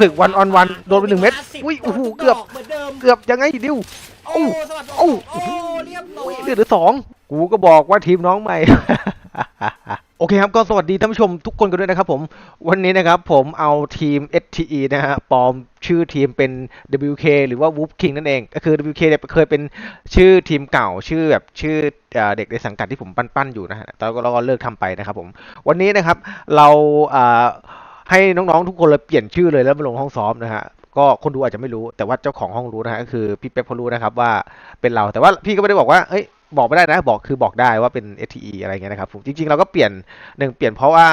ศึกวันออนวันโดนไปหนึ่งเม็ดอุ้ยโอ้โหเกือบเหมือนเดิมเกือบยังไงดิวโอ้อู้สวัสดีอู้โอ้เรียบร้ออุ้ยยเหลือสองกูก็บอกว่าทีมน้องใหม่โอเคครับก็สวัสดีท่านผู้ชมทุกคนกันด้วยนะครับผมวันนี้นะครับผมเอาทีม STE นะฮะปลอมชื่อทีมเป็น WK หรือว่า Wolf King นั่นเองก็คือ WK เนี่ยเคยเป็นชื่อทีมเก่าชื่อแบบชื่อเอ่อเด็กในสังกัดที่ผมปั้นๆอยู่นะฮะแต่ก็เราก็เลิกทำไปนะครับผมวันนี้นะครับเราอ่า ให้น้องๆทุกคนเลยเปลี่ยนชื่อเลยแล้วมาลงห้องซ้อมนะฮะก็คนดูอาจจะไม่รู้แต่ว่าเจ้าของห้องรู้นะฮะก็คือพี่เป๊ปเขารู้นะครับว่าเป็นเราแต่ว่าพี่ก็ไม่ได้บอกว่าเอ้ยบอกไม่ได้นะบอกคือบอกได้ว่าเป็น STE อะไรเงี้ยนะครับผมจริงๆเราก็เปลี่ยนหนึ่งเปลี่ยนเพราะว่า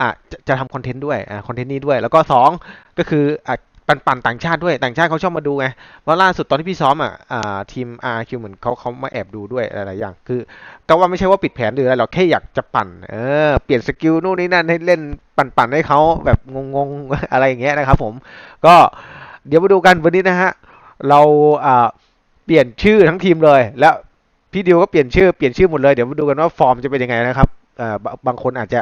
อะจะจะทำคอนเทนต์ด้วยอะคอนเทนต์นี้ด้วย แล้วก็สองก็คืออะ ปันปันๆต่างชาติด้วยต่างชาติเขาชอบมาดูไงเพราะล่าสุดตอนที่พี่ซ้อมอะอ่าทีม RQ เหมือนเขาเขามาแอบดูด้วยหลายๆอย่าง คือก็ว่าไม่ใช่ว่าปิดแผนหรืออะไรหรอกแค่อยากจะปั่นเออเปลี่ยนสกิลนู่นนี่นั่นให้เล่นปั่นๆให้เขาแบบงงๆอะไรอย่างเงี้ยนะครับผมก็เดี๋ยวมาดูกันวันนี้นะฮะเราเปลี่ยนชื่อทั้งทีมเลย แล้วพี่ดิวก็เปลี่ยนชื่อเปลี่ยนชื่อหมดเลยเดี๋ยวมาดูกันว่าฟอร์มจะเป็นยังไงนะครับอ่าบางคนอาจจะ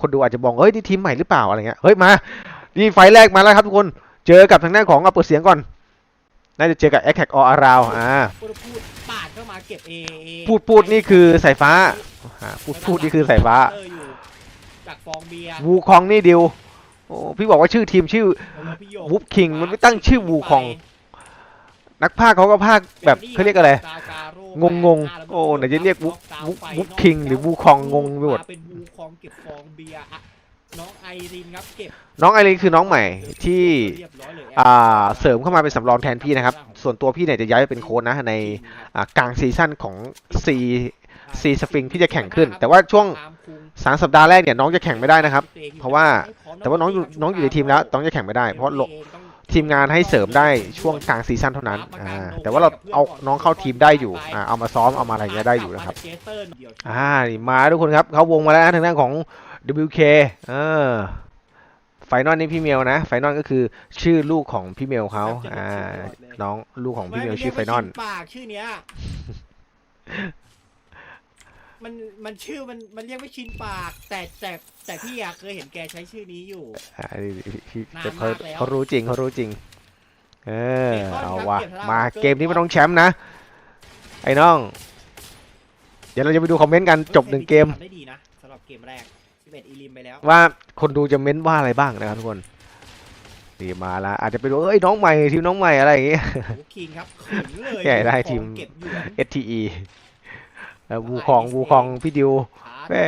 คนดูอาจจะมองเฮ้ยนี่ทีมใหม่หรือเปล่าอะไรเงี้ยเฮ้ยมานี่ไฟแรกมาแล้วครับทุกคน เจอกับทางด้านของเอาเปิดเสียงก่อน น่าจะเจอกับแอคแท็กออราวอ่าพูดพูดปาดเข้ามาเก็บเอเอพูดพูดนี่คือสายฟ้าอ่าพูดพูดนี่คือสายฟ้าเตอร์อยู่จากฟองเบียร์วูคองนี่ดิวโอ้พี่บอกว่าชื่อทีมชื่อแล้วพี่โยกวูฟคิงมันไม่ตั้งชื่อวูคอง นักพากย์เขาก็พากย์แบบเขาเรียกอะไรกาการโงงงๆโอ้ไหนจะเรียกวูฟวูฟวูฟคิงหรือวูคองงงไปหมดาเป็นวูคองเก็บฟองเบียร์อะ น้องไอรินครับเก็บน้องไอรินคือน้องใหม่ที่เรียบร้อยเลยอ่าเสริมเข้ามาเป็นสำรองแทนพี่นะครับ ส่วนตัวพี่เนี่ยจะย้ายไปเป็นโค้ชนะในอ่ากลางซีซั่นของ C C สฟิงที่จะแข่งขึ้น แต่ว่าช่วงสามสัปดาห์แรกเนี่ยน้องจะแข่งไม่ได้นะครับ เพราะว่าแต่ว่าน้องอยู่น้องอยู่ในทีมแล้วน้องจะแข่งไม่ได้ เพราะโลทีมงานให้เสริมได้ช่วงกลางซีซั่นเท่านั้นอ่าแต่ว่าเราเอาน้องเข้าทีมได้อยู่อ่าเอามาซ้อมเอามาอะไรเงี้ยได้อยู่นะครับอ่านี่มาทุกคนครับเขาวงมาแล้วนะทางด้านของ WK เออไฟนอลนี่พี่เมลนะ ไฟนอลก็คือชื่อลูกของพี่เมลเขาอ่าน้องลูกของพี่เมลชื่อไฟนอลปากชื่อเนี้ยมันมันชื่อมันมันเรียกไม่ชินปาก แต่แต่แต่พี่อะเคยเห็นแกใช้ชื่อนี้อยู่อ่าพี่นานแต่เขามากแล้วเขารู้จริงเขารู้จริง เออเบคอนเอาครับวะเก็บเท่าไหร่มาเกินเกมนี้ไม่ต้องแชมป์นะ ไอ้น้อง เดี๋ยวเราจะไปดูคอมเมนต์กันจบหนึ่งเกมทำได้ดีนะสำหรับเกมแรก 11อีลิมไปแล้ว ว่าคนดูจะเม้นว่าอะไรบ้างนะครับทุกคนนี่มาละอาจจะไปดูเอ้ยน้องใหม่ทีมน้องใหม่อะไรอย่างเงี้ยโอ้คิงครับขึงเลยใหญ่ได้ทีมของเก็บหยวน STE เอ่อวูคองวูคองพี่ดิวแม่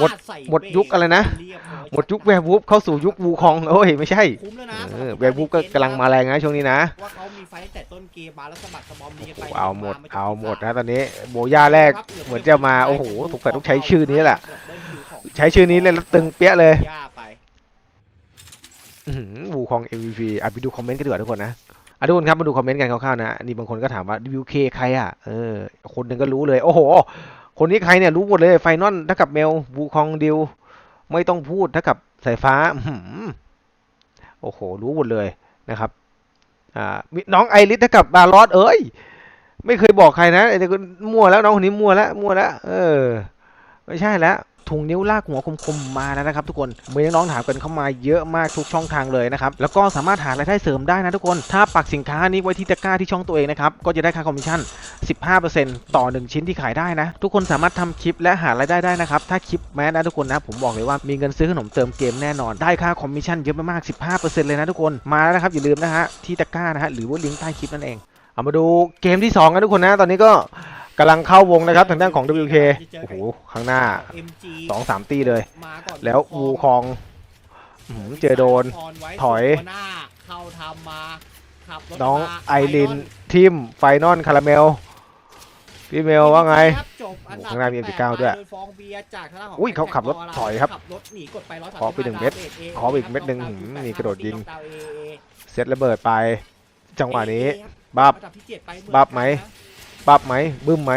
หมดฟาใส่หมดยุคอะไรนะเรียบร้อยหมดยุคแวร์วูฟเข้าสู่ยุควูคองโอ้ยไม่ใช่คุ้มแล้วนะเออแวร์วูฟก็กำลังมาแรงนะช่วงนี้นะว่าเขามีไฟตั้งแต่ต้นเกมมาแล้วสะบัดสะบอมดีกันไปเอาหมดจนเอาหมดที่นะตอนนี้โบย่าแรกเหมือนจะมาโอ้โหสงสัยต้องใช้ชื่อนี้แหละ ใช้ชื่อนี้เล่นแล้วตึงเปี้ยเลยย่าไปอื้อหือวูคอง MVP อะไปดูคอมเมนต์กันดีกว่าทุกคนนะอะทุกคนครับมาดูคอมเมนต์กันคร่าวๆนะนี่บางคนก็ถามว่า WK ใครอะเออคนหนึ่งก็รู้เลย โอ้โห คนนี้ใครเนี่ยรู้หมดเลยไฟนอลเท่ากับเมลวูคองดิวไม่ต้องพูดเท่ากับสายฟ้าอื้อหือโอ้โห รู้หมดเลยนะครับอ่ามีน้องไอริสเท่ากับบาลอสเอ้ยไม่เคยบอกใครนะไอ้นี่ก็มั่วแล้วน้องคนนี้มั่วแล้วมั่วแล้วเออ ไม่ใช่แล้ว ถุงนิ้วลากหัวคมๆมาแล้วนะครับทุกคนมีน้องๆถามกันเข้ามาเยอะมากทุกช่องทางเลยนะครับแล้วก็สามารถหารายได้เสริมได้นะทุกคน ถ้าปักสินค้านี้ไว้ที่ตะกร้าที่ช่องตัวเองนะครับก็จะได้ค่าคอมมิชชั่น 15%ต่อ 1 ชิ้นที่ขายได้นะ ทุกคนสามารถทำคลิปและหารายได้ได้นะครับถ้าคลิปแม้นะทุกคนนะผมบอกเลยว่ามีเงินซื้อขนมเติมเกมแน่นอนได้ค่าคอมมิชชั่นเยอะมากๆ 15%เลยนะทุกคนมาแล้วนะครับอย่าลืมนะฮะที่ตะกร้านะฮะหรือว่าลิงก์ใต้คลิปนั่นเองเอามาดูเกมที่2กันทุกคนนะตอนนี้ก็ กำลังเข้าวงนะครับทางด้านของ WK โอ้โหข้างหน้า MG สองสามตีเลย มาก่อนแล้ววูคองอื้อหือเจอโดนพรไว้ถอยตัวหน้าเข้าทำมาขับรถน้องมาไอรินทิมไฟนอลคาราเมล พี่เมลว่าไง ครับจบอันดับโอ้โหข้างหน้ามีที่ M19 ด้วยโฟองเบียร์จากทางด้านของอุ้ยเขาขับรถถอยครับขับรถหนีกดไปร้อยขอไปหนึ่งเม็ดขอไปอีกเม็ดหนึ่งหืมมีกระโดดยิง เซตระเบิดไป จังหวะนี้ บับอันดัที่เจ็ดไปเมืองบับไหม บับไหมบึ้มไหม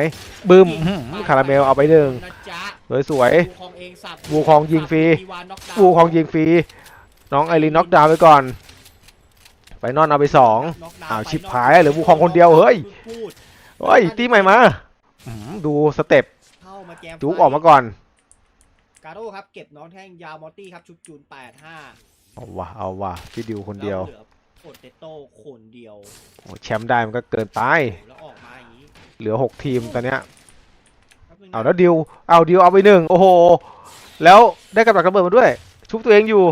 บึ้มอื้อหือคาราเมลเอาไปหนึ่งนะจ๊ะสวยสวยวูคองเองสับวูคองยิงฟรีอีวานน็อกดาวน์วูคองยิงฟรีน้องไอรินน็อกดาวน์ไปก่อนไฟนอลเอาไปสองน็กดวน์อ้าวไปชิบน็กหายเหลือวูคองคนเดียวเฮ้ยพูดเฮ้ยตีใหม่มาอื้อหือดูสเต็ปเข้ามาแจมจุกออกมาก่อนการโร่ครับเก็บน้องแท่งยาวมอตตี้ครับชุดจูน85เอาวะเอาวะพี่ดิวคนเดียวแล้เหลือโปเตโต้คนเดียวโอ้แชมป์ได้มันก็เกินไปแล้วออกมาอย่างนี้ เหลือหกทีมตอนเนี้ยแป๊บนึงนะเอาแล้วดิวเอาดิวเอาไปหนึ่งโอ้โห แล้วได้กับดักระเบิดมาด้วย ชุบตัวเองอยู่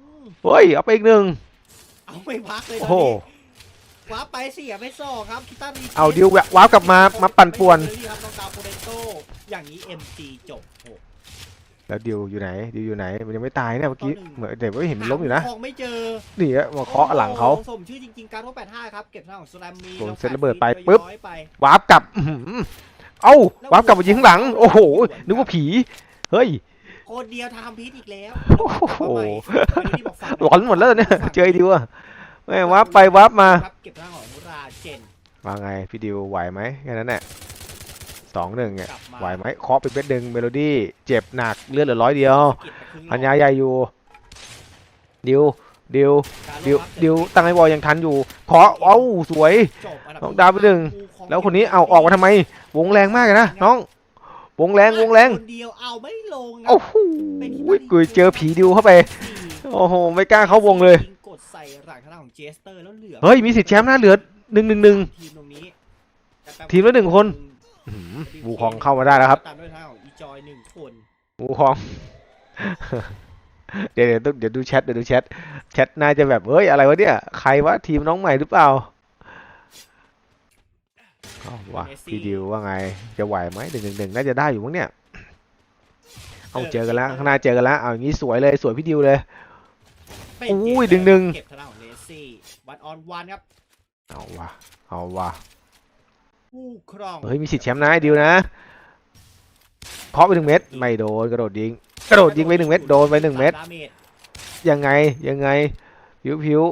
อืมเฮ้ยเอาไปอีกหนึ่งเอาไม่พักเลยตโอ้อนโหนี้ว้าร์ปไปเสียไปสองครับคิตารีเอาดิวแวะวาร์ปกลับมามาปั่นป่วนไม่เจอครับน้องดาวโปเตโต้อย่างนี้ MG จบโอ้ แล้วดิวอยู่ไหนดิวอยู่ไหนมันยังไม่ตายเนี่ยเมื่อกี้ต่อหนึ่งเหมือนเดี๋ยวไม่เห็นมันล้มอยู่นะหาของไม่เจอนี่อะมาเคาะหลังเขาโอ้โสมชื่อจริงๆการว่า85ครับเก็บหน้าของสแลมมีโดนแล้วเซ็ตระเบิดไปแปปึ๊บย้อยไปวาร์ปกลับอื้อหือเอ้าวาร์ปกลับมายิงข้างหลัง โอ้โหนึกว่าผีเฮ้ยโคตรเดียวทำพิษอีกแล้วโอ้โหทำไมไม่ได้บอกฝั่งหลอนหมดแล้วเนี่ยเจอไอ้ดิวอะแม่งวาร์ปไปวาร์ปมาครับเก็บหน้าของราเจนว่าไงพี่ดิวไหวไหมแค่นั้นแหละ สองหนึ่งเนี่ยกลับมาไหวไหมเคาะไปเม็ดหนึ่งเมโลดี้เจ็บหนักเลือดเหลือร้อยเดียวสะกิดไปครึ่งหลอดพันยาใหญ่อยู่ดิวดิวการดิวลงรับดิวตั้งไอ้บอลยังทันอยู่เคาะเอ้าสวยจบอันดับน้องดาวไปหนึ่งของแล้วคนนี้เอาออกมาทำไม วงแรงมากเลยนะน้อง วงแรงวงแรงคนเดียวเอาไม่ลงครับโอ้โหกูเจอผีดิวเข้าไปโอ้โหไม่กล้าเข้าวงเลยงกดใส่หลังทางด้านของเจสเตอร์แล้วเหลือเฮ้ยมีสิทธิ์แชมป์นะเหลือหนึ่งหนึ่งหนึ่งทีมตรงนี้แต่แป๊บทีมละหนึ่งคนอื้อหือ บูคองเข้ามาได้แล้วครับตามด้วยทางของอีจอยหนึ่งคนบูคอง เดี๋ยวเดี๋ยวต้องเดี๋ยวดูแชทเดี๋ยวดูแชทแชทน่าจะแบบเฮ้ยอะไรวะเนี่ย ใครวะทีมน้องใหม่หรือเปล่าอ้าววะพี่ดิวว่าไงจะไหวไหมหนึ่งหนึ่งหนึ่งน่าจะได้อยู่มั้งเนี่ยเอาเจอกันแล้วข้างหน้าเจอกันแล้วเอาอย่างนี้สวยเลยสวยพี่ดิวเลยเป็นอุ้ยเจสเตอร์ดึงเก็บทางด้านของเลซี่วันออนวันครับเอาวะเอาวะ ผู้ครอง เฮ้ยมีสิทธิ์แชมป์นะไอ้ดิวนะเคาะไปหนึ่งเม็ดไม่โดนกระโดดยิง กระโดดยิงไปหนึ่งเม็ดโดนไปหนึ่งเม็ดสาาจยังไงยังไงผิวผิว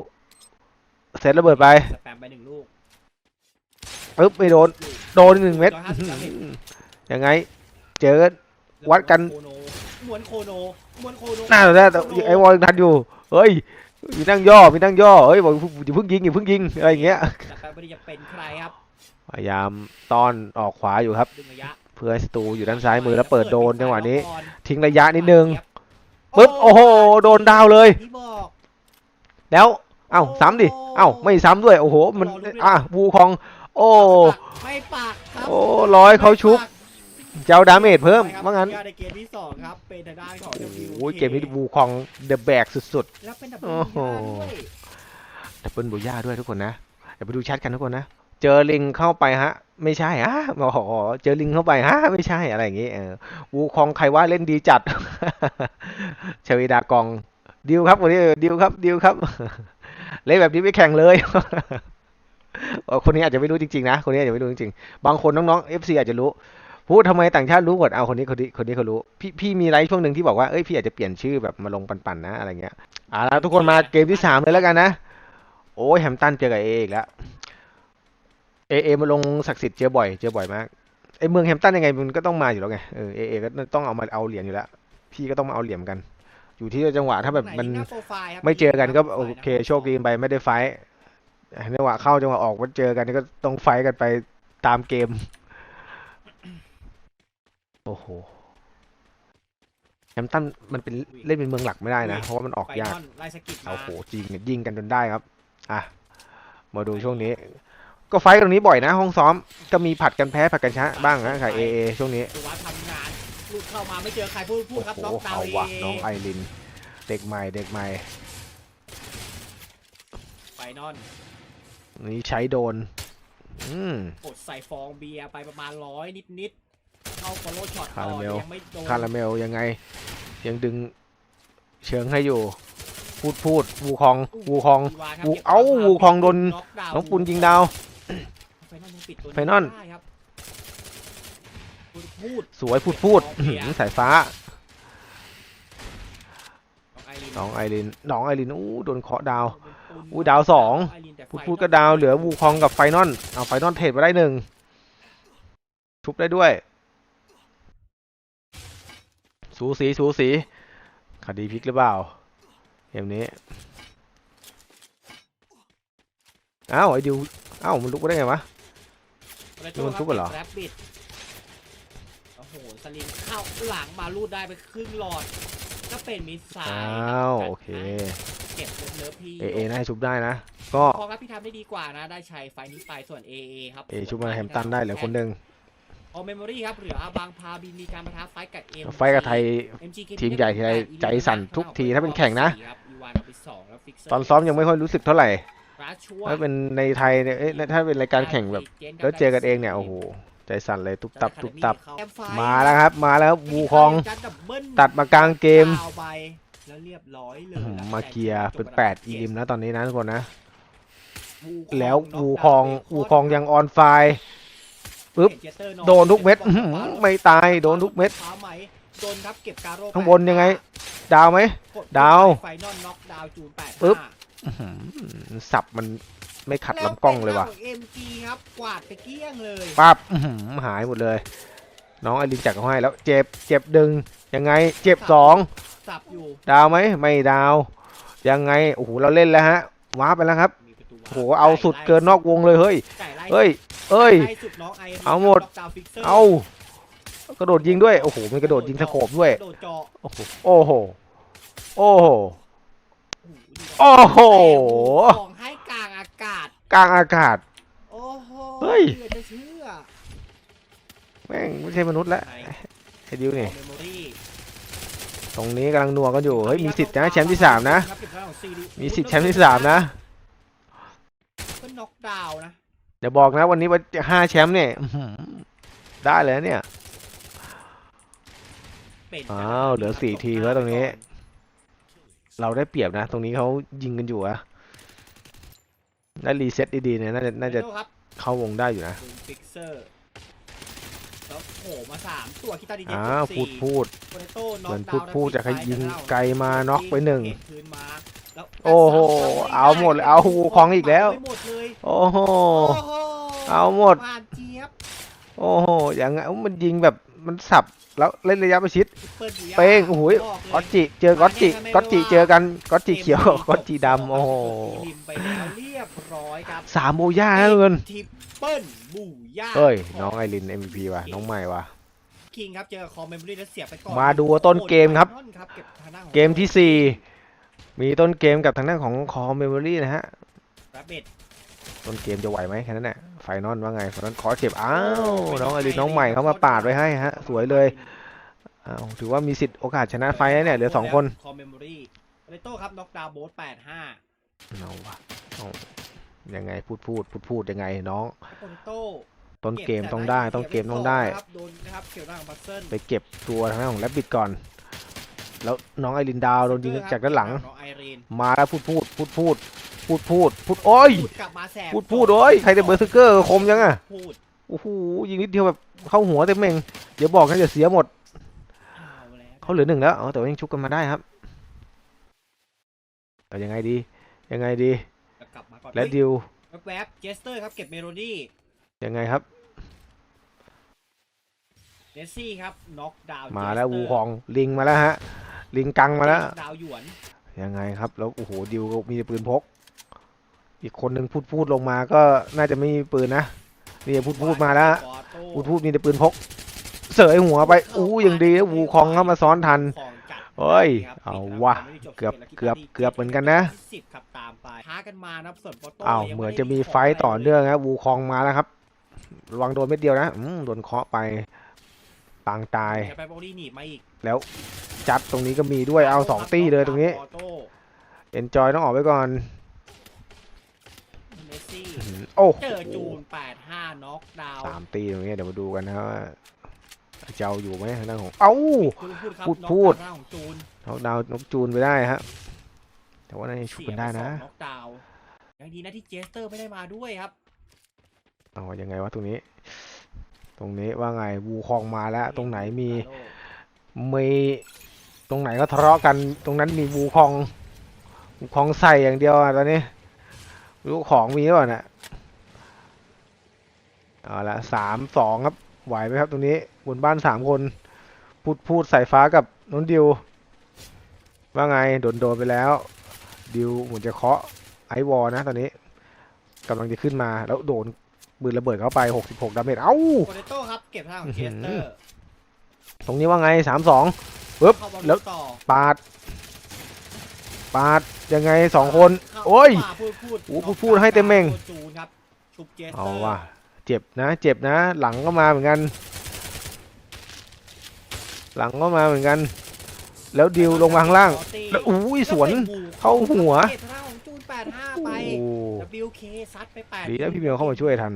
เสร็จระเบิดไปสแปมไปหนึ่งลูกปึ๊บไม่โดนโดนหนึ่งเม็ดร้อยห้าสิบอื้อดาเมจหือยังไง เจอวัดกันโคโนม้วนโคโนม้วนโคโนหน้าเราได้แต่ไอ้วอลยังทันอยู่เฮ้ยมีนั่งย่อมีนั่งย่อเฮ้ยบอกอย่าเพิ่งยิงอย่าเพิ่งยิงอะไรอย่างเงี้ยสแปมไม่ได้จะเป็นใครครับ พยายามต้อนออกขวาอยู่ครับ ดึงระยะเพื่อให้ศัตรูอยู่ด้านซ้ายมือแล้วเปิดโดนจังหวะนี้ก่อนทิ้งระยะนิดนึงปึ๊บโอ้โหโดนดาวเลย ที่บอกแล้วเอ้าซ้ำดิเอ้าไม่ซ้ำด้วยโอ้โหมันอะวูคอง โอ้ ไม่ปากครับโอ้ร้อยเขาชุบ เจ้าดาเมจเพิ่มว่างั้นในเกมที่สองครับเป็นทางด้านของโอ้ยเกมนี้วูคองเดอะแบกสุด แล้วเป็นดับโอ้เบิลโห ด้วย ๆดับเบิลบูย่าด้วยทุกคนนะเดี๋ยวไปดูแชทกันทุกคนนะ เจอลิงเข้าไปฮะ ไม่ใช่อะโอ้โหเจอลิงเข้าไปฮะ ไม่ใช่อะไรอย่างงี้เออวูคองใครว่าเล่นดีจัดชวีดากองดิวครับวันนี้ดิวครับดิวครับ เล่นแบบนี้ไม่แข่งเลยเออคนนี้อาจจะไม่รู้จริงๆนะคนนี้อาจจะไม่รู้จริงๆบางคนน้องๆ FC อาจจะรู้พูดทำไมต่างชาติรู้หมดเอาคนนี้คนนี้คนนี้เขารู้ พี่พี่มีไลฟ์ช่วงหนึ่งที่บอกว่าเอ้ยพี่อาจจะเปลี่ยนชื่อแบบมาลงปันๆนะอะไรเงี้ยอ่าแล้วทุกคนมาเกมที่สามเลยแล้วกันนะ โอ้ยแฮมตันเจอกับเออีกแล้ว เอเอมาลงศักดิ์สิทธิ์เจอบ่อยเจอบ่อยมากไอเมืองแฮมตันยังไงมันก็ต้องมาอยู่แล้วไงเออเอเอก็ต้องเอามาเอาเหรียญอยู่แล้วพี่ก็ต้องมาเอาเหรียญกัน อยู่ที่จังหวะถ้าแบบมันไหหาโปรไฟล์ครับไม่เจอกันก็หาโอโปรไฟล์เค โชคดีไปไม่ได้ไฟท์จังหวะเข้าจังหวะออกมันเจอกันก็ต้องไฟท์กันไปตามเกม โอ้โหแฮมตันมันเป็นเล่นเป็นเมืองหลักไม่ได้นะ เพราะว่ามันออกยากไฟนอลไล่สกิดมาโอ้โหจริงเนี่ยยิงกันจนได้ครับ อะ มาดูช่วงนี้ ก็ไฟท์ตรงนี้บ่อยนะ ห้องซ้อมก็มีผัดกันแพ้ผัดกันชนะบ้างนะค่ะเอเอช่วงนี้ดูว่าทำงานลูกเข้ามาไม่เจอใครพูดพูดครับโอ้น้องโหดาวเอาเอวะน้องไอริน เด็กใหม่เด็กใหม่ ไฟนอลนี่ใช้โดน อืม กดใส่ฟองเบียร์ไปประมาณร้อยนิดๆเข้าฟอลโล่ช็อตคาต่ราอเมล ยังไม่โดนคาราเมลยังไง ยังดึงเชิงให้อยู่ พูดพูดวูคองวูคอง ดีวาครับวูก็บเอ้าควมวูคองโดน น็อกดาวน้องปุนยิงดาว ไฟนอลยังปิดตัวไฟนอลได้ครับพูดพูดสวยพูดพูดอื้อหือสายฟ้าน้องไอรินน้องไอริน น้องไอริน อู้โดนเคาะดาวปุนอู้ดาวสองไอรินแต่พูดไฟพูดก็ดาวเหลือวูคองกับไฟนอลเอาไฟนอลเทรดมาได้หนึ่งชุบได้ด้วย สูสีสูสีคดีพลิกหรือเปล่าเกมนี้อ้าวไอ้ดิว อ้าวมันลุกมาได้ไงวะแล้วนี่มันทุบเหรอ แรปปิดโอ้โห สลิงเข้าหลังมาลูดได้ไปครึ่งหลอด ก็เป็นมิสไซล์อ้าวโอเคเก็บเลิฟพี่เอเอน่าจะชุบได้นะ ก็พอครับพี่ทำได้ดีกว่านะ ได้ชัยไฟล์นี้ไปส่วน AA ครับเอชุบมาแฮมป์ตันได้เหลือคนหนึ่งออเมมโมรี่ครับ เหลืออาบางพาบินมีการประทะไฟท์กับเอ็ม ไฟท์กับไทยทีมใหญ่ทีไรใจสั่นทุกทีถ้าเป็นแข่งนะตอนซ้อมยังไม่ค่อยรู้สึกเท่าไหร่ ถ้าเป็นในไทยเนี่ยเอ้ยถ้าเป็นรายการแข่งแบบ แล้วเจอกันเองเนี่ยโอ้โหใจสั่นเลยตุบตับตุบตับ มาแล้วครับ มาแล้วบูคองตัดมากลางเกมดาวไปแล้วเรียบร้อยเลยอื้อหือครับมาเคลียร์เป็นแปดอีลิมนะตอนนี้นะทุกคนนะวูคองแล้วน็กวูดาวคองเบคอนวูคองยังออนไฟร์ปึ๊บเจสตอร์นอนโดนทุกเม็ดอื้อหือไม่ตายโดนทุกเม็ดท้าไหมโดนครับเก็บการโร่ข้างบนยังไง ดาวไหมกดาวไฟนอลน็อกดาวจูนแปดปึ๊บ อื้อหือสับมันไม่ขัดลำกล้องเลยว่ะเอ็มจีครับกวาดไปเกลี้ยงเลยปั๊บอื้อหือหายหมดเลย น้องไอรินจักเขาให้แล้วเจ็บเจ็บดึงยังไง เจ็บสองสับอยู่ดาวไหมไม่ดาว ยังไงโอ้โหเราเล่นแล้วฮะว้าร์ปไปแล้วครับมีประตูโอ้โหเอาสุดเกินนอกวงเลยเฮ้ยไก่ไล่เฮ้ยเอ้ย ไล่สุดน้องไอรินเอาหมดน็กดาวฟิกเซอร์เอากระโดดยิงด้วยโอ้โหมันกระโดดยิงสโคบด้วย กระโดดเจาะโอ้โหโอ้โห โอ้โหโอ้โหโอ้โห ของให้กลางอากาศ กลางอากาศ โอ้โหเฮ้ยเหลือจะเชื่อแม่งไม่ใช่มนุษย์แล้วไหนไอ้ดิวนี่ เมมโมรี่ตรงนี้กำลังนัวกันอยู่ เฮ้ย มีสิทธิ์นะแชมป์ที่สามนะ ครับเก็บทางของ CD มีสิทธิ์แชมป์ที่สามนะ ก็น็อกดาวน์นะอย่าบอกนะวันนี้ว่าจะห้าแชมป์เนี่ยอื้อหือได้เลยนะเนี่ย เป็นอ้าวเหลือสี่ทีมแล้วตรงนี้ เราได้เปรียบนะ ตรงนี้เขายิงกันอยู่อะได้รีเซ็ตดีๆเนี่ยน่าจะน่าจะเมโครับเข้าวงได้อยู่นะดึงฟิกเซอร์แล้วโผล่มาสามตัวคิตาดีเจอ้าวพูดพูดโปเตโต้น็เหอกมือนดาพูดวน์พูดจะให้ยิงไกลมาน็อกไปหนึ่งเก็บคืนมาแล้วโอ้โหเอาหมดเลยเอาหูของอีกแล้วไม่หมดเลยโอ้โหโอ้โหเอาหมดหวานเจี๊ยบโอ้โหอย่างไงมันยิงแบบ มันสับแล้วเล่นระยะประชิด เปิดอยู่ยากเป้งโอ้โหบอกเลยก๊อตจิเจอก๊อตจิก๊อตจิเจอกันก๊อตจิเขียวก๊อตจิดำโอ้โหริมไปแล้วเรียบร้อยครับสามโบย่านะเงินทิปเปิลบูย่าเฮ้ยน้องไอริน MVP ว่ะน้องใหม่ว่ะ คิงครับเจอคอมเมมโมรี่แล้วเสียบไปก่อนมาดูต้นเกมครับโอ้โหไฟนอลครับบทางด้านของเกมที่สี่มีต้นเกมกับทางด้านของคอมเมมโมรี่นะฮะรับเบ็ด ต้นเกมจะไหวไหมแค่นั้นแหละไฟนอลว่าไงไฟนอลขอเจ็บอ้าวน้องไอรินน้องใหม่เขามาปาดไว้ให้ฮะ สวยเลยอ้าวถือว่ามีสิทธิ์โอกาสชนะไฟแล้วเนี่ยเหลือสองคนคอมเมมโมรี่เรโต้ครับน็อกดาวน์โบสแปดห้าเอาวะเอายังไงพูดพูดพูดพูดยังไงน้องโปเตโต้ต้นเกมต้องได้ต้นเกมต้องได้ครับโดนนะครับเกี่ยวหน้าของบัตเซิลไปเก็บตัวทางด้านของแรบบิทก่อน แล้วน้องไอรินดาวโดนยิงจากด้านหลังน้องไอรีนมาแล้วพูดพูดพูดพูด พูดพูดพูดโอ้ยพูดกลับมาแสบพูดพูดโอ้ยใครจะเบอร์เซอร์เกอร์คมยังอะพูดโอ้โหยิงนิดเดียวแบบเข้าหัวเต็มเมงเดี๋ยวบอกกันจะเสียหมดเอาแล้วเขาเหลือหนึ่งแล้วอ๋อแต่ว่ายังชุบกันมาได้ครับแต่ยังไงดียังไงดีแล้วกลับมาก่อนและดิวแวบๆเจสเตอร์ครับเก็บเมโลดี้ยังไงครับเนสซี่ครับน็อกดาวน์มาแล้วเจสเตวูร์คองลิงมาแล้วฮะลิงกังมาแล้วดาวหยวนยังไงครับแล้วโอ้โหดิวก็มีแต่ปืนพก อีกคนหนึ่งพูดพูดลงมาก็น่าจะไม่มีปืนนะนี่พูดพูดมาแล้วออโต้พูดพูดมีแต่ปืนพก เสยหัวไปอู้ยังดีนะวูคองเข้ามาซ้อนทันของจัดเฮ้ยครับเอาปิดว่ะไม่ได้จเกือบแล้วเกือบคิดว่าเกือบเหมือนกันนะสิบครับตามไปท้ากันมานะครับส่วนโปโต้อ้าวยังเหมือนไได้จะมีขไฟต์ต่อเนื่องนะวูคองมาแล้วครับ ระวังโดนเม็ดเดียวนะอืมโดนเคาะไปปางตายเดี๋ยวไปโบลี่หนีบมาอีกจัดตรงนี้ก็มีด้วย เอาสองตี้เลยตรงนี้ออโต้เอนจอยต้องออกไว้ก่อนเมส ซี่อื้อหือโอ้โหเจอจูนแปดห้าน็อกดาวน์สามตีตรงนี้เดี๋ยวมาดูกันนะว่าจะเอาอยู่ไหมทางด้านของเอ้าพูดพูดครับพูดน็อกพูด ดาวน์ของจูนเขาดาวนกจูนไปได้ฮะแต่ว่าน่าจะชุบกันได้นะเสียปสองน็อกดาวน์ยังดีนะที่เจสเตอร์ไม่ได้มาด้วยครับเอายังไงวะตรงนี้ ตรงนี้ว่าไงวูคองมาแล้ว ตรงไหนมีมีตรงไหนก็ทะเลาะกัน ตรงนั้นมีวูคองวูคองใส่อย่างเดียวอะตอนนี้ไม่ รู้ของมีหรือเปล่าน่ะเอาละสามสองครับ ไหวไหมครับตรงนี้บนบ้านสามคน พูดพูดสายฟ้ากับน้องดิว ว่าไง โดนโดนไปแล้ว ดิวเหมือนจะเคาะไอวอลนะตอนนี้กำลังจะขึ้นมาแล้วโดนปืนระเบิดเข้าไป 66 ดาเมจ เอ้าโปเตโต้ครับ เก็บทางของเจสเตอร์ ตรงนี้ว่าไง 32ปึ๊บเข้าบอลแล้วต่อปาด ปปาดยังไงสองคนเข้าโอ้ยมาพูดพูดโอ้พูดพูดให้เต็มเม่งตัวจูนครับชุบเจสเตอร์เอาว่ะเจ็บนะ เจ็บนะ หลังก็มาเหมือนกัน หลังก็มาเหมือนกัน แล้วดิวลงมาข้างล่างแล้วอุ้ยสวนเข้าหัวเจตนาของจูน85ไป โอ้ WK ซัดไป8ดีแล้วพี่เมียวเข้ามาช่วยทัน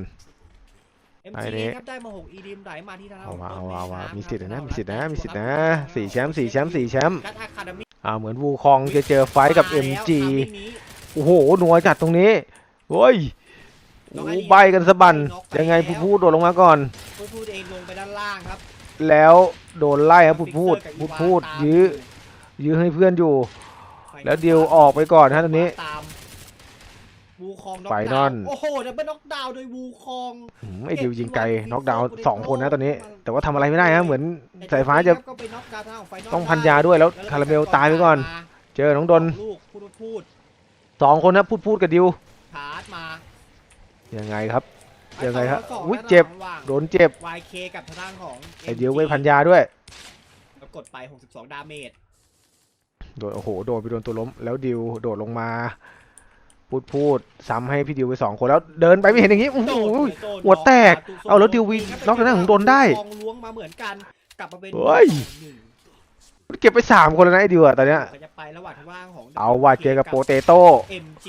เอ็มไอ้จีนี่ครับได้มา6อีดิมไหลมาที่ทางเอาว่าขเอางว่าเอาว่าต้นมีสิทธิ์นะคมีรับสิทธิ์นะ มีสิทธิ์นะสี่แชมป์สี่แชมป์สี่แชมป์สี่แชมป์กัดอะคาเดมี่ อ่าเหมือนวูคองจะเจอไฟท์กับมาแล้ว MG ทำให้นี้โอ้โหหนัวจัดตรงนี้เฮ้ยโอ้ใบกันสะบันยังไงพูดพูดโดดลงมาก่อน พูดพูดเองลงไปด้านล่างครับ แล้วโดนไล่ครับพูดพูดฟิกพูดเซอร์กับพูดตามยื้อยื้อให้เพื่อนอยู่ไปแล้วเดียวออกไปก่อนฮะตอนนี้ตาม วูคองไฟนอล โอ้โหดับเบิลน็อกดาวน์โดยวูคองหืมไอ้ดิวยิงไกลน็อกดาวน์สองคนนะตอนนี้ แต่ว่าทำอะไรไม่ได้ฮะเหมือน สายฟ้าจะก็ไปน็อกดาวน์ทางของไฟนอลต้องพันยาด้วยแล้วคาราเมลตายไปก่อน เจอน้องดนลูกพูดพูดสองคนนะพูดพูดกับดิวชาร์จมายังไงครับ ยังไงครับสองอุ๊ยด้านเจ็บ ระหว่าง โดนเจ็บ YK กับทางด้านของ ไอ้ดิวไม่พันยาด้วย แล้วกดไป 62 ดาเมจโดนโอ้โห โดนไปโดนตัวล้ม แล้วดิวโดดลงมา พูดพูดซ้ำให้พี่ดิวไปสองคนแล้วเดินไปไม่เห็นอย่างนี้โอ้โหโดนหัวแตกน็เอาแล้วดิววีน็อกทางด้านของโดนได้ลองล้วงมาเหมือนกันกลับมาเป็นเฮ้ยหนึ่งเก็บไปสามคนแล้วนะไอ้ดิวอะตอนเนี้ยก็จะไประหว่างทางว่างของเอาว่าเจอกับโปเตโต้ MG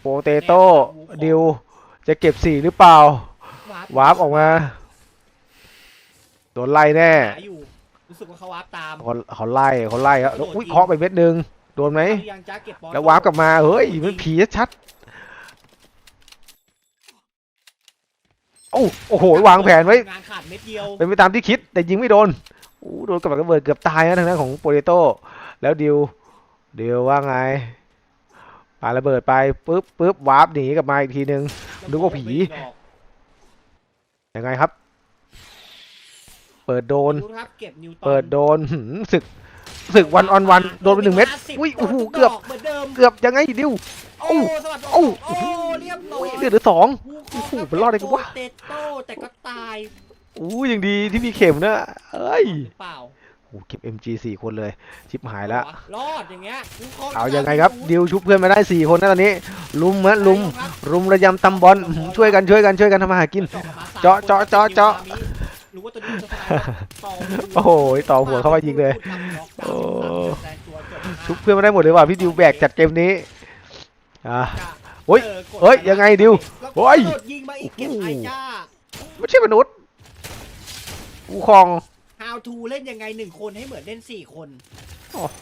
โปเตโต้ดิวจะเก็บสี่หรือเปล่าวาร์ปออกมาโดนไล่แน่หาอยู่รู้สึกว่าเขาวาร์ปตามเขาเขาไล่เขาไล่ครับแล้วอุ้ยเคาะไปเม็ดหนึ่ง โดนไหมเอายังจ้าเก็บบอลแล้ววาร์ปกลับมาเฮ้ยมันผีชัดโอ้โอ้โหวางแผนไว้งานขาดเม็ดเดียวเป็นไปตามที่คิด แต่ยิงไม่โดนอู้โดนกับระเบิดเกือบตายนะทางด้านของโปเตโต้แล้วดิวดิวว่าไงปาระเบิดไปปุ๊บปุ๊บวาร์ปหนีกลับมาอีกทีหนึ่งนึกว่าผียังไงครับ เปิดโดนดูครับเก็บนิวตันเปิดโดนหืมศึก ศึกวันออนวันโดนไปหนึ่งเม็ด50อุ้ยโอ้โหโดนเกือบดเหมือนเดิมเกือบยังไงดิว โอ้สวัสดีโอ้โอ้เรียบร้ออุ้ยยเหลือเหลือสองโอ้โหมันรอดได้ไงวะโปเตโต้แต่ก็ตายอู้ยังดีที่มีเข็มนะเอ้ยหรือเปล่าโอ้เก็บ MG สี่คนเลย ชิบหายแล้วรอดอย่างเงี้ยลูกเอายังไงครับดิวชุบเพื่อนมาได้สี่คนนะตอนนี้ ลุมฮะลุม รุมระยำตำบอลอื้อหือช่วยกันช่วยกันช่วยกันทำมาหากิน เจาะเจาะเจาะเจาะ รู้ว่าตัวนี้จะตายต่อโอ้โหต่อหัวเข้ามายิงเลย โอ้ชุบเพื่อนมาได้หมดเลยว่ะพี่ดิวแบกจัดเกมนี้อะโอ้ยออกดเฮ้ยยังไงดิวแล้วโอ้ยกระโดดยิงมาอีกเก็บโอ้โหไอ้จ้าไม่ใช่มนุษย์อูคอง How to เล่นยังไงหนึ่งคนให้เหมือนเล่นสี่คนโอ้โห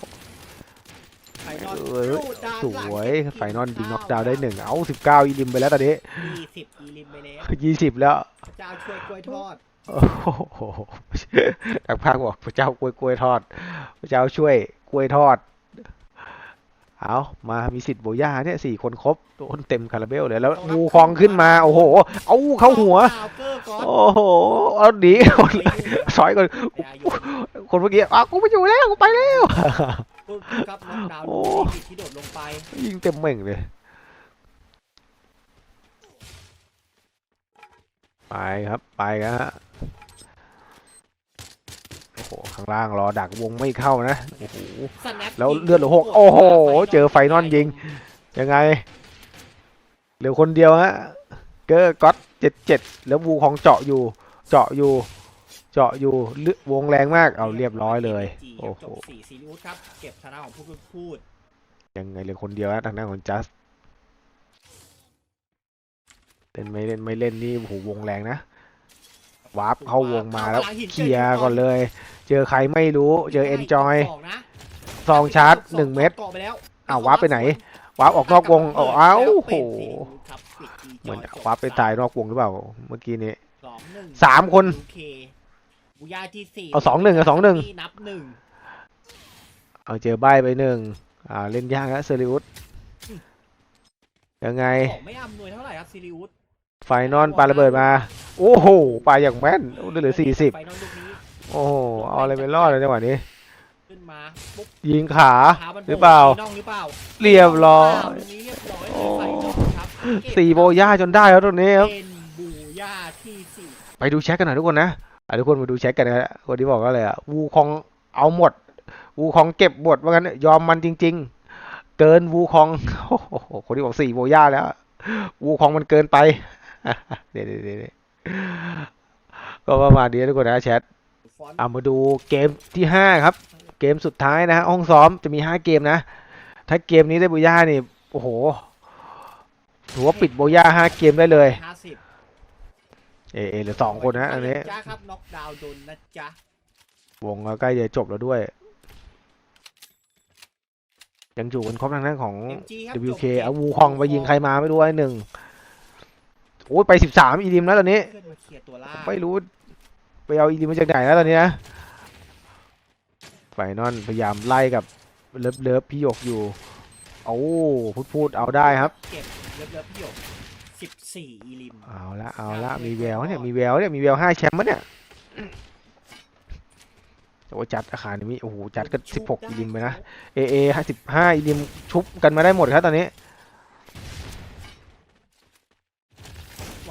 ไฟนอลเออรูดด้านสหลังวยเก็บไฟนอลยิงน็อกข้ดาวน์ได้หนึ่งเอาสิบเก้าอีลิมไปแล้วตอนนี้ยี่สิบอีลิมไปแล้วยี่สิบแล้วพระเจ้าช่วยกล้วยทอด โอ้โหทางภาคบอกพระเจ้ากล้วยกล้วยทอด พระเจ้าช่วยกล้วยทอด เอามามีสิทธิ์โบย่าเนี่ยสี่คนครบโดนเต็มคาราเบลเลยแล้วงูคองขึ้นมา โอ้โห เอาเข้าหัวดาวเกอร์ก่อนโอ้โห เอาดีหมดเลยซอยก่อนไม่ได้อยู่คนเมื่อกี้อะกูไม่อยู่แล้ว กูไปแล้วปุ๊บครับน็อกดาวน์โอ้ลูกนี้ที่โดดลงไปยิงเต็มเม่งเลย ไปครับไปกันฮะโอ้โหข้างล่างรอดักวงไม่เข้านะโอ้โหสแนปแล้วยิงเลือดเหลือหกโอ้โหเจอไฟนอลยิง ยังไงเหลือคนเดียวฮะเกอร์ก็อตเจ็ดเจ็ดแล้ววูของเจาะอยู่ เจาะอยู่ เจาะอยู่เลือดวงแรงมากเอาเรียบร้อยเลยโอ้โหจบสี่ซีรีส์ครับเก็บชนะของพูดพูดยังไงเหลือคนเดียวนะทางด้านของจัส เล่นไม่เล่นไม่เล่นนี่โอ้โหวงแรงนะวาร์ปเข้าวงมาแล้วเคลียร์ก่อนเลย เจอใครไม่รู้เจอเอนจอยสงนะซองชาร์จหนึ่งเม็ดกาะไปแล้วอ้าววาร์ปไปไหนวาร์ปออกนอกวงเอาเอ้าโอ้โหครับปิด Enjoy เหมือนจบวาร์ปไปตายนอกวงหรือเปล่า เมื่อกี้นี้สองหนึ่งสามคนโอเคบูยาที่สี่เอาสองหนึ่งเอาสองหนึ่งนับหนึ่งเอาเจอใบไปหนึ่งอ่าเล่นยากแล้วเซริอุสยังไงของไม่อำนวยเท่าไหร่ครับซิริอุส ไฟนอลปาระเบิดมา โอ้โหปาอย่างแม่นโอ้เหลือสี่สิบไฟนอลลูกนี้โอ้โหเอาอะไรไปรอดเลยจังหวะนี้ ขึ้นมาปุ๊บยิงขาเท้ามันหรือเปล่าโน่องหรือเปล่าเรียบร้อยตรงนี้เรียบร้อยโอ้ไฟนอลครับเก็บสี่โบย่าจนได้แล้วตรงนี้ครับเป็นบูย่าที่สี่ไปดูแชทกันหน่อยทุกคนนะอะทุกคนมาดูแชทกันนะคนที่บอกว่าอะไรอะวูคองเอาหมด วูคองเก็บหมดว่างั้นยอมมันจริง ๆ เกินวูคองโอ้โหคนที่บอกสี่โบย่าแล้ว วูคองมันเกินไป เดี๋ยวเดี๋ยวเดี๋ยวก็ประมาณนี้ทุกคนนะแชทฟอนต์เอามาดูเกมที่ห้าครับ เกมสุดท้ายนะฮะห้องซ้อมจะมีห้าเกมนะ ถ้าเกมนี้ได้โบย่านี่โอ้โหถือว่าปิดโบย่าห้าเกมได้เลยห้าสิบเอเอเหลือสองคนนะอันนี้จ้าครับน็อกดาวน์โดนนะจ๊ะวงก็ใกล้จะจบแล้วด้วย ยังอยู่กันครบทางด้านของ MG ครับ WK จบเอาวูคองไปยิงใครมาไม่รู้ไอ้หนึ่ง โอ้ยไปสิบสามอีดิมแล้วตอนนี้ เพื่อนมาเคลียร์ตัวล่างไม่รู้ ไปเอาอีดิมมาจากไหนแล้วตอนนี้นะไฟนอลพยายามไล่กับเลิฟเลิฟพี่หยกอยู่ โอ้พูดพูดเอาได้ครับ เก็บเลิฟเลิฟพี่หยกสิบสี่อีลิมเอาละเอาละมีแววเนี่ยมีแววเนี่ยมีแววห้าแชมป์มะเนี่ยโอ้ยจัดอาคารนี้มีโอ้โหจัดก็สิบหกอีดิมไปนะเอเอห้าสิบห้าอีดิมชุบกันมาได้หมดครับตอนนี้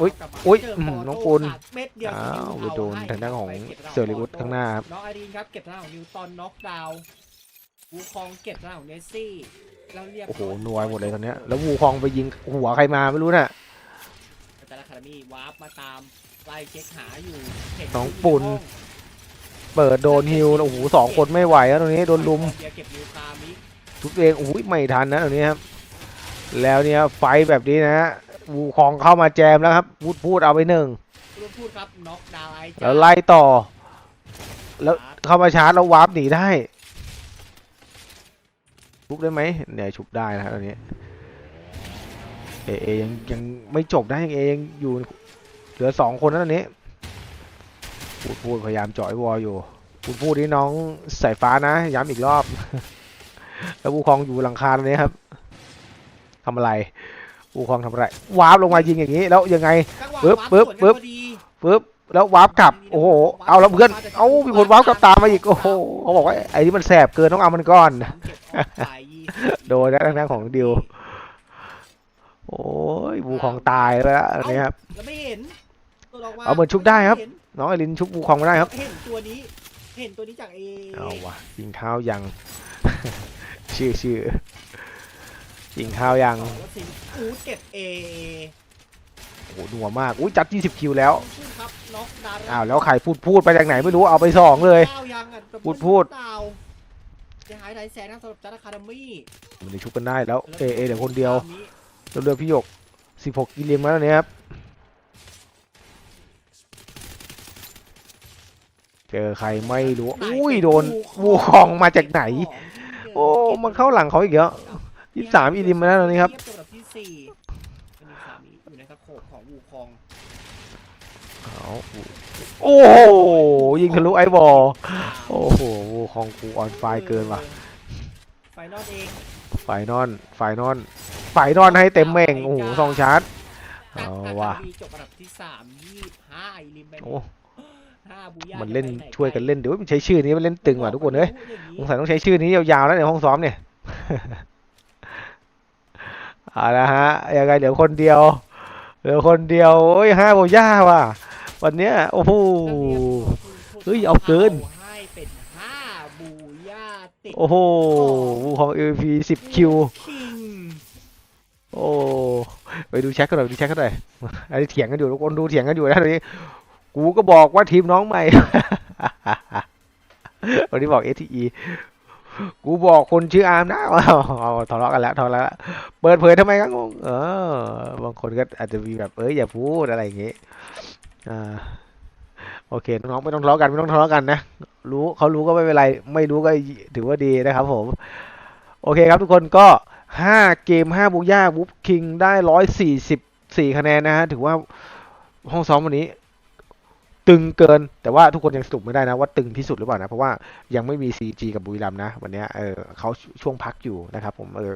อุ๊ยอุ๊ยเจอืมปน้องปูนขาดเม็ดเดียวอ้าวนิวไปโดนให้ทางด้านของไปก็บเซอร์ลิวุฒข้างหน้าครับน้องไอรีนครับเก็บทางด้านของนิวตันน็อกดาวน์วูคองเก็บทางด้านของเนสซี่แล้วเรียบโอ้โหร้ยนัวหมดเลยตอนเนี้ยแล้ววูคองไปยิงหัวใครมาไม่รู้น่ะ แต่ละคามีวาร์ปมาตามไล่เช็คหาอยู่เห็นน้องยู่ปุ่นให้องเปิดโดนฮิวโอ้โหสองคนไม่ไหวแล้วตรงนี้โดนลุม เดียวเก็บนิวคามิทุบเองโอ้ยไม่ทันนะตรงนี้ครับ แล้วเนี่ยไฟท์แบบนี้นะฮะ วูคองเข้ามาแจมแล้วครับพูดพูดเอาไปหนึ่งพูดพูดครับน็อกดาวน์ไอจ้าแล้วไล่ต่อ แล้วเข้ามาชาร์จแล้ววาร์ปหนีได้ชุบได้ไหมเนี่ยชุบได้นะฮะตอนนี้เอเอยังยังไม่จบนะยังเอยังอยู่เหลือสองคนนะตอนนี้พูดพูดพยายามเจ่อยวอลอยู่พูดพูดนี่น้องสายฟ้านะย้ำอีกรอบ แล้ววูคองอยู่หลังคาตรงนี้ครับทำอะไร วูคองทำอะไรวาร์ปลงมายิงอย่างนี้ แล้วยังไงจังหวะปึ๊บวาร์ปึ๊บสวนกันปึ๊บพอดีปึ๊บแล้ววาร์ปกลับโอ้โหเอาแล้วเพื่อนเอามีคนวาร์ปกลับตามมาอีกโอ้โหเขาบอกว่าไอ้นี่มันแสบเกินต้องเอามันก่อนสามเก็บออกไปยี่สิบโดนนะทางด้านของดิวโอ้ยวูคองตายแล้วอันนี้ครับแล้วไม่เห็นตัวออกมาเอาเหมือนชุบได้ครับม่เห็นน้องไอรินชุบวูคองไม่ได้ครับ เห็นตัวนี้ เห็นตัวนี้จากเอเอาวะยิงข้าวยังชื่อชื่อ ยิงข้าวยังแล้วสิอูดเก็บเอโอ้โหหนัวมาก อุ้ยจัด 20 คิวแล้ว ชื่อครับน็อกดาวน์อ้าวแล้วใครพูดพูดไปจากไหนไม่รู้ เอาไปสองเลย ก้าวยังอะแต่พูดพูด ดาวน์จะหายไหนแสนนะสำหรับจัตคาเดมี่มันจะชุบกันได้แล้ว เอเอเดี๋ยวคนเดียวตามนี้เราเรือพี่หยก 16กิโลเมตรแล้วเนี่ยครับ เจอใครไม่รู้ อุ้ยโดนวูคองมาจากไหน โอ้ มันเข้าหลังเขาอีกแล้ว 23อีลิมมาแล้วตอนนี้ครับเทียบตัวกับที่สี่เป็นสามีอยู่ในสโคปของวูคองเอาโอ้โหยิงทะลุไอ้บอลโอ้โหวูคองกูออนไฟเกินว่ะไฟนอลเองไฟนอนไฟนอนไฟนอนให้เต็มเม่งโอ้โหสองชาร์จเอาว่ะมีจบอันดับที่สามยี่สิบห้าอีลิมไปโอ้ห้าบูย่ามันเล่นจะไปไหช่วยกันเล่นเดี๋ยวมันใช้ชื่อนี้มันเล่นตึงว่ะทุกคนเอ้ยสงสัยต้องใช้ชื่อนี้ยาวๆแล้วในห้องซ้อมเนี่ย เอาละฮะยังไงเดี๋ยวคนเดียวเหลือคนเดียวโอ้ยห้าโบย่าว่ะวันเนี้ยโอ้โห เฮ้ยเอาเกิน ให้เป็นห้าบูย่าติดโอ้โหวูของ MVP สิบคิวคิงโอ้ไปดูแชทกันหน่อยดูแชทกันหน่อยอันนี้เถียงกันอยู่ทุกคนดูเถียงกันอยู่นะตอนนี้กูก็บอกว่าทีมน้องใหม่ วันนี้บอก STE กูบอกคนชื่ออาร์มนะเอาเอาทะเลาะกันแล้วทะเลาะแล้วเปิดเผยทำไมก็งงเออบางคนก็อาจจะมีแบบเอ้ยอย่าพูดอะไรอย่างงี้อ่าโอเคน้องไม่ต้องทะเลาะกันไม่ต้องทะเลาะกันนะรู้เขารู้ก็ไม่เป็นไร ไม่รู้ก็ถือว่าดีนะครับผม โอเคครับทุกคนก็ 5 เกม 5 บูย่าวูฟคิงได้ 144 คะแนนนะฮะถือว่าห้องซ้อมวันนี้ ตึงเกิน แต่ว่าทุกคนยังสรุปไม่ได้นะว่าตึงที่สุดหรือเปล่านะ เพราะว่ายังไม่มี CG กับบุรีรัมนะ วันนี้เออเขาช่วงพักอยู่นะครับผมเออ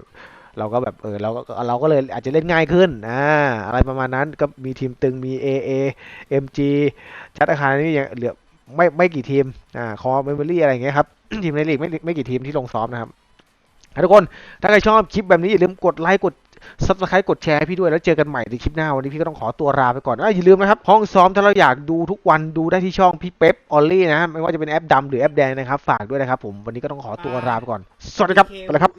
เราก็แบบเออเราก็เราก็เลยอาจจะเล่นง่ายขึ้นอ่าอะไรประมาณนั้นก็มีทีมตึงมี AA MG ชัดอาคารนี่ยังเหลือไม่ไม่กี่ทีมอ่าคอเมมโมรี่อะไรอย่างเงี้ยครับ ทีมในลีกไม่ไม่กี่ทีมที่ลงซ้อมนะครับทุกคน ถ้าใครชอบคลิปแบบนี้อย่าลืมกดไลค์กด ซับสไครต์กดแชร์ให้พี่ด้วยแล้วเจอกันใหม่ในคลิปหน้าวันนี้พี่ก็ต้องขอตัวลาไปก่อนออย่าลืมนะครับห้องซ้อมถ้าเราอยากดูทุกวันดูได้ที่ช่องพี่เป๊ปออลลี่นะฮะไม่ว่าจะเป็นแอปดำหรือแอปแดงนะครับฝากด้วยนะครับผมวันนี้ก็ต้องขอตัวลาไปก่อน สวัสดีครับไปแล้วครับ